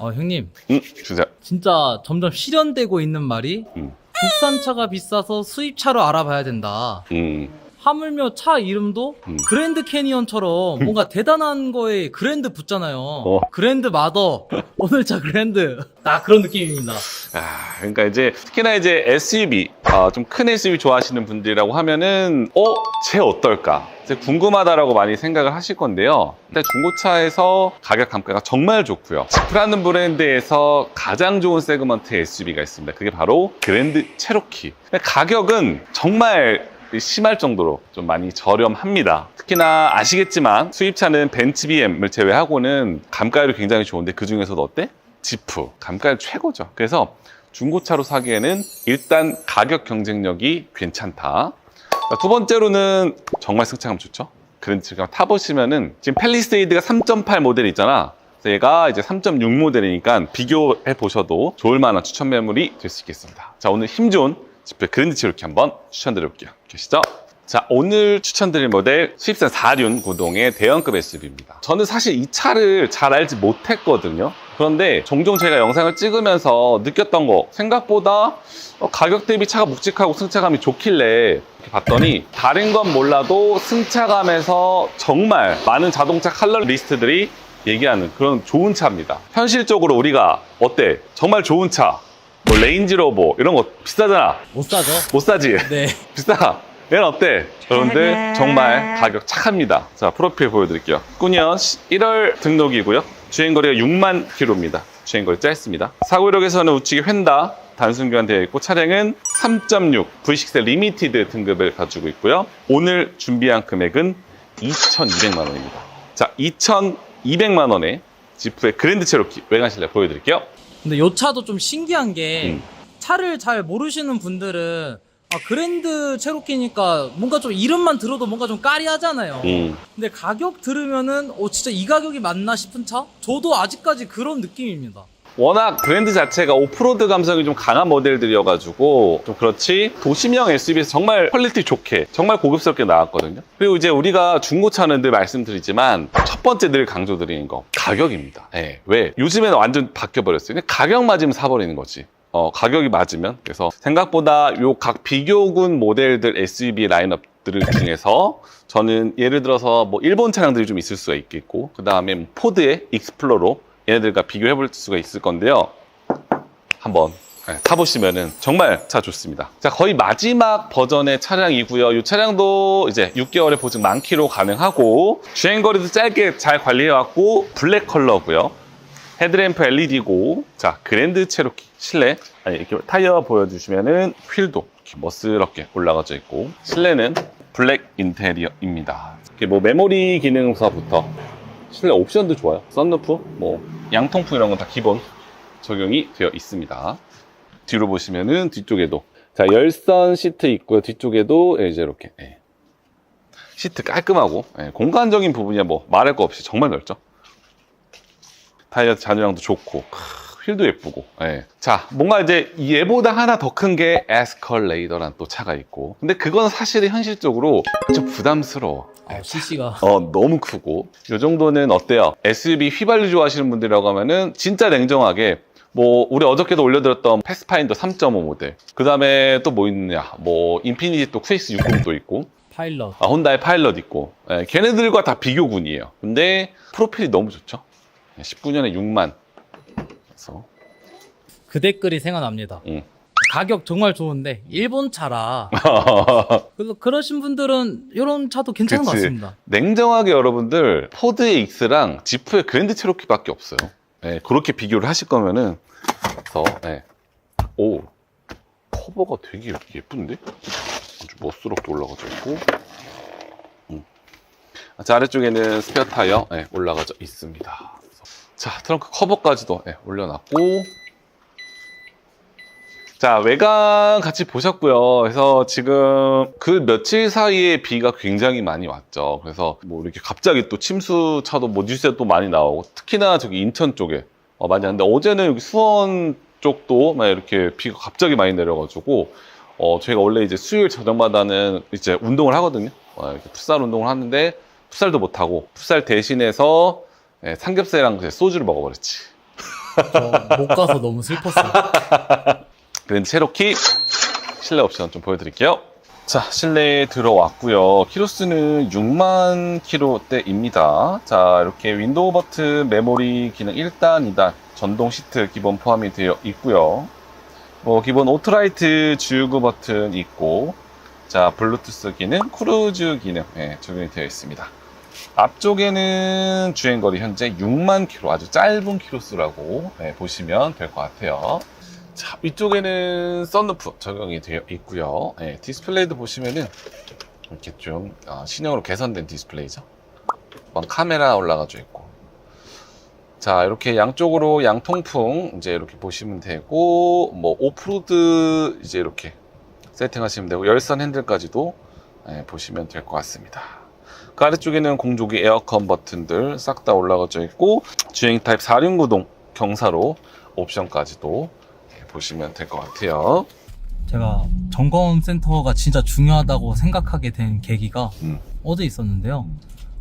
어, 형님, 응, 주세요. 진짜 점점 실현되고 있는 말이 음. 국산차가 비싸서 수입차로 알아봐야 된다. 음, 하물며 차 이름도 음. 그랜드 캐니언처럼 뭔가 대단한 거에 그랜드 붙잖아요. 어. 그랜드 마더, 오늘 차 그랜드. 딱 그런 느낌입니다. 아, 그러니까 이제 특히나 이제 SUV, 아, 좀 큰 SUV 좋아하시는 분들이라고 하면은, 어, 쟤 어떨까? 이제 궁금하다라고 많이 생각을 하실 건데요. 일단 중고차에서 가격 감가가 정말 좋고요. 지프라는 브랜드에서 가장 좋은 세그먼트 SUV가 있습니다. 그게 바로 그랜드 체로키. 가격은 정말 심할 정도로 좀 많이 저렴합니다. 특히나 아시겠지만 수입차는 벤츠 BM을 제외하고는 감가율이 굉장히 좋은데 그 중에서도 어때? 지프 감가율 최고죠. 그래서 중고차로 사기에는 일단 가격 경쟁력이 괜찮다. 자, 두 번째로는 정말 승차감 좋죠. 그랜드가 타보시면은 지금 팰리세이드가 3.8 모델이 있잖아. 얘가 이제 3.6 모델이니까 비교해 보셔도 좋을 만한 추천 매물이 될 수 있겠습니다. 자 오늘 힘 좋은 지프의 그랜드 치로키 한번 추천드려 볼게요. 계시죠? 자, 오늘 추천드릴 모델 수입산 4륜 구동의 대형급 SUV입니다. 저는 사실 이 차를 잘 알지 못했거든요. 그런데 종종 제가 영상을 찍으면서 느꼈던 거 생각보다 어, 가격 대비 차가 묵직하고 승차감이 좋길래 이렇게 봤더니 다른 건 몰라도 승차감에서 정말 많은 자동차 컬러 리스트들이 얘기하는 그런 좋은 차입니다. 현실적으로 우리가 어때? 정말 좋은 차. 뭐 레인지로버 이런 거 비싸잖아. 못 사죠? 못 사지? 네. 비싸. 얘는 어때? 여러분들 정말 가격 착합니다. 자 프로필 보여드릴게요. 9년 1월 등록이고요. 주행거리가 6만 킬로입니다. 주행거리 짧습니다. 사고 이력에서는 우측에 휀다 단순 교환되어 있고 차량은 3.6 V6 리미티드 등급을 가지고 있고요. 오늘 준비한 금액은 2,200만 원입니다. 자 2,200만 원에 지프의 그랜드 체로키 외관 실내 보여드릴게요. 근데 요 차도 좀 신기한 게 음. 차를 잘 모르시는 분들은 아, 그랜드 체로키니까 뭔가 좀 이름만 들어도 뭔가 좀 까리하잖아요. 음. 근데 가격 들으면은 어 진짜 이 가격이 맞나 싶은 차? 저도 아직까지 그런 느낌입니다. 워낙 브랜드 자체가 오프로드 감성이 좀 강한 모델들이어가지고 좀 그렇지 도심형 SUV에서 정말 퀄리티 좋게 정말 고급스럽게 나왔거든요 그리고 이제 우리가 중고차는 늘 말씀드리지만 첫 번째 늘 강조드리는 거 가격입니다 예, 왜? 요즘에는 완전 바뀌어버렸어요 가격 맞으면 사버리는 거지 어, 가격이 맞으면. 그래서 생각보다 요 각 비교군 모델들 SUV 라인업들 중에서 저는 예를 들어서 뭐 일본 차량들이 좀 있을 수가 있겠고 그 다음에 포드의 익스플로러 얘네들과 비교해 볼 수가 있을 건데요. 한번 네, 타보시면은 정말 차 좋습니다. 자 거의 마지막 버전의 차량이고요. 이 차량도 이제 6개월의 보증 만키로 가능하고 주행거리도 짧게 잘 관리해왔고 블랙 컬러고요 헤드램프 LED고 자 그랜드 체로키 실내 아니 이렇게 타이어 보여주시면은 휠도 멋스럽게 올라가져 있고 실내는 블랙 인테리어입니다. 이렇게 뭐 메모리 기능서부터 실내 옵션도 좋아요. 썬루프 뭐 양통풍 이런 건 다 기본 적용이 되어 있습니다. 뒤로 보시면은 뒤쪽에도 자 열선 시트 있고요. 뒤쪽에도 예, 이제 이렇게 예. 시트 깔끔하고 예, 공간적인 부분이야 뭐 말할 거 없이 정말 넓죠 타이어 잔유량도 좋고 크, 휠도 예쁘고. 예. 자 뭔가 이제 얘보다 하나 더 큰 게 에스컬레이더란 또 차가 있고. 근데 그건 사실 현실적으로 좀 부담스러워. 아, CC가. 어 너무 크고. 이 정도는 어때요? SUV 휘발유 좋아하시는 분들이라고 하면은 진짜 냉정하게 뭐 우리 어저께도 올려드렸던 패스파인더 3.5 모델. 그 다음에 또 뭐 있느냐? 뭐 인피니티 또 QX60도 있고. 파일럿. 아, 혼다의 파일럿 있고. 예, 걔네들과 다 비교군이에요. 근데 프로필이 너무 좋죠 19년에 6만 그래서 그 댓글이 생각납니다. 음. 가격 정말 좋은데 일본 차라. 그래서 그러신 분들은 이런 차도 괜찮은 것 그치. 같습니다. 냉정하게 여러분들 포드의 익스랑 지프의 그랜드 체로키밖에 없어요. 예, 그렇게 비교를 하실 거면은 그래서 예. 오 커버가 되게 예쁜데 아주 멋스럽게 올라가져 있고 음. 자 아래쪽에는 스페어 타이어 예, 올라가져 있습니다. 자 트렁크 커버까지도 예, 올려놨고 자, 외관 같이 보셨고요. 그래서 지금 그 며칠 사이에 비가 굉장히 많이 왔죠. 그래서 뭐 이렇게 갑자기 또 침수차도 뭐 뉴스에 또 많이 나오고 특히나 저기 인천 쪽에 어, 많이 왔는데 어제는 여기 수원 쪽도 막 이렇게 비가 갑자기 많이 내려가지고 어, 저희가 원래 이제 수요일 저녁마다는 이제 운동을 하거든요. 어, 이렇게 풋살 운동을 하는데 풋살도 못하고 풋살 대신해서 예, 삼겹살이랑 소주를 먹어버렸지. 저못 가서 너무 슬펐어요. 그랜드 체로키 실내 옵션 좀 보여드릴게요. 자, 실내에 들어왔고요. 키로수는 6만 킬로대입니다. 자, 이렇게 윈도우 버튼 메모리 기능 1단, 2단, 전동 시트 기본 포함이 되어 있고요. 뭐 기본 오토라이트 주유구 버튼 있고, 자, 블루투스 기능, 크루즈 기능 예, 적용이 되어 있습니다. 앞쪽에는 주행거리 현재 6만 킬로, 아주 짧은 키로수라고 예, 보시면 될 것 같아요. 자, 위쪽에는 썬루프 적용이 되어 있고요. 예, 디스플레이도 보시면은 이렇게 좀 어, 신형으로 개선된 디스플레이죠. 막 카메라 올라가져 있고. 자, 이렇게 양쪽으로 양통풍 이제 이렇게 보시면 되고, 뭐 오프로드 이제 이렇게 세팅하시면 되고 열선 핸들까지도 예, 보시면 될 것 같습니다. 그 아래쪽에는 공조기 에어컨 버튼들 싹 다 올라가져 있고 주행 타입 4륜구동 경사로 옵션까지도 예, 보시면 될 것 같아요. 제가 점검 센터가 진짜 중요하다고 생각하게 된 계기가 음. 어제 있었는데요.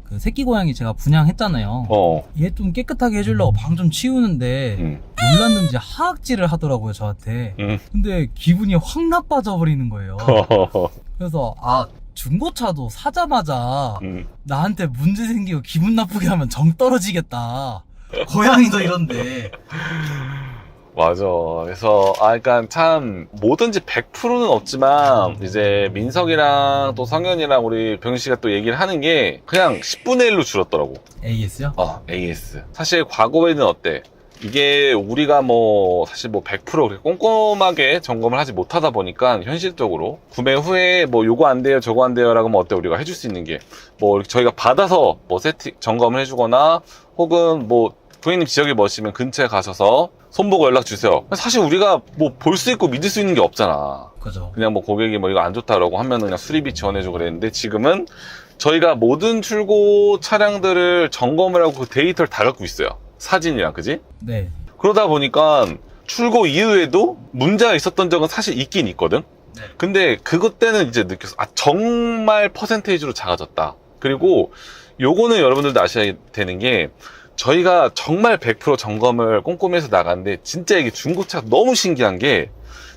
그 새끼 고양이 제가 분양했잖아요. 어, 얘 좀 깨끗하게 해주려고 방 좀 치우는데 음, 놀랐는지 하악질을 하더라고요 저한테. 음. 근데 기분이 확 나빠져 버리는 거예요. 그래서 아 중고차도 사자마자 음. 나한테 문제 생기고 기분 나쁘게 하면 정 떨어지겠다. 고양이도 이런데. 맞아. 그래서, 아, 그러니까 참, 뭐든지 100%는 없지만, 이제 민석이랑 또 성현이랑 우리 병신 씨가 또 얘기를 하는 게, 그냥 10분의 1로 줄었더라고. AS요? 어, AS. 사실 과거에는 어때? 이게 우리가 뭐 사실 뭐 100% 그렇게 꼼꼼하게 점검을 하지 못하다 보니까 현실적으로 구매 후에 뭐 요거 안 돼요 저거 안 돼요 라고 하면 어때 우리가 해줄 수 있는 게 뭐 저희가 받아서 뭐 세팅 점검을 해주거나 혹은 뭐 고객님 지역에 머시면 근처에 가셔서 손보고 연락 주세요. 사실 우리가 뭐 볼 수 있고 믿을 수 있는 게 없잖아. 그죠. 그냥 뭐 고객이 뭐 이거 안 좋다라고 하면은 그냥 수리비 지원해주고 그랬는데 지금은 저희가 모든 출고 차량들을 점검을 하고 그 데이터를 다 갖고 있어요. 사진이랑, 그지? 네. 그러다 보니까 출고 이후에도 문제가 있었던 적은 사실 있긴 있거든? 네. 근데 그것 때는 이제 느꼈어. 아, 정말 퍼센테이지로 작아졌다. 그리고 요거는 여러분들도 아셔야 되는 게 저희가 정말 100% 점검을 꼼꼼히 해서 나갔는데 진짜 이게 중고차가 너무 신기한 게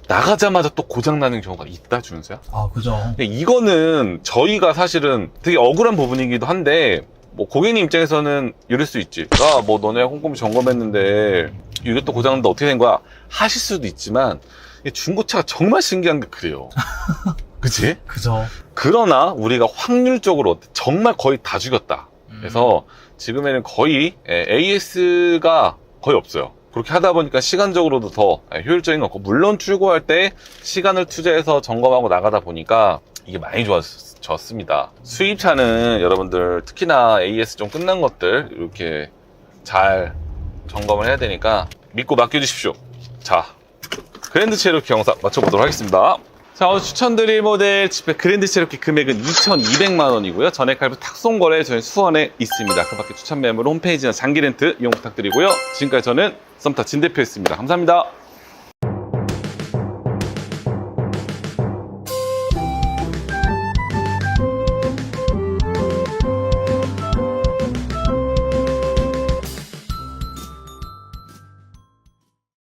나가자마자 또 고장나는 경우가 있다, 준수야? 아 그죠. 근데 이거는 저희가 사실은 되게 억울한 부분이기도 한데 뭐 고객님 입장에서는 이럴 수 있지. 야, 뭐 너네 꼼꼼히 점검했는데 이게 또 고장난다 어떻게 된 거야? 하실 수도 있지만 이 중고차가 정말 신기한 게 그래요. 그치? 그죠. 그러나 우리가 확률적으로? 정말 거의 다 죽였다. 그래서 지금에는 거의 AS가 거의 없어요. 그렇게 하다 보니까 시간적으로도 더 예, 효율적인 것 같고 물론 출고할 때 시간을 투자해서 점검하고 나가다 보니까 이게 많이 좋아졌 습니다. 수입차는 여러분들 특히나 AS 좀 끝난 것들 이렇게 잘 점검을 해야 되니까 믿고 맡겨주십시오. 자, 그랜드 체로키 영상 맞춰보도록 하겠습니다. 자, 오늘 추천드릴 모델 집회 그랜드 체로키 금액은 2,200만 원이고요. 전액 할부 탁송 거래 저희 수원에 있습니다. 그 밖에 추천 매물 홈페이지나 장기 렌트 이용 부탁드리고요. 지금까지 저는 썸타 진 대표였습니다. 감사합니다.